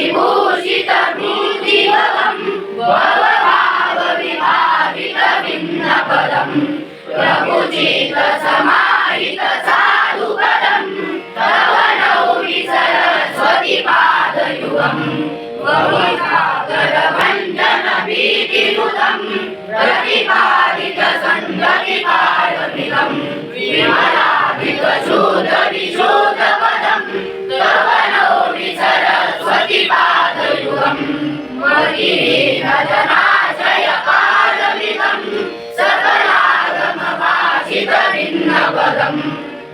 विभूषितभूतिबलम् भवभावविभावितभिन्नपदम् प्रभुजितसमाहितसाधुपदम् तव नौमि सरस्वतिपादयुगम् बहुकाकरभञ्जनभीतिनुतम् प्रतिपादितसङ्गतिपादमिदम् विमला पादयुगम् मदीनजनाशय पादमिदम् सकलागमवासितभिन्नपदम्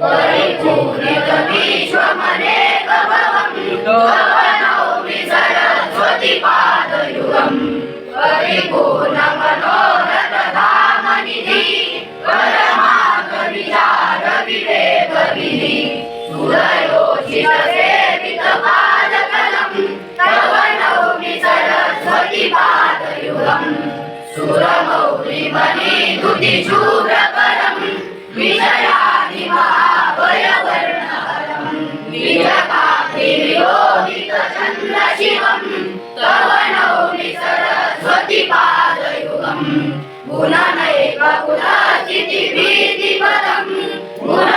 परिपूरितविश्वमनेकभवम् भवनौमि सरस्वतिपादयुगम् परिपूर्णमनोरथधामनिधि परमाकविचारविवेकविधि सुरयोषित सुरमौलिमनिदुतिशूरपरम् विजयादिमहाभयवर्णहरम् निजकाभिनिरोधितचन्द्रशिवम् तव नौमि सरस्वतिपादयुगम् गुणनैव कुलाचितिभीतिपदम् गुण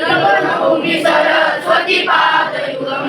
Lakukan hubungisara suci pada Yum.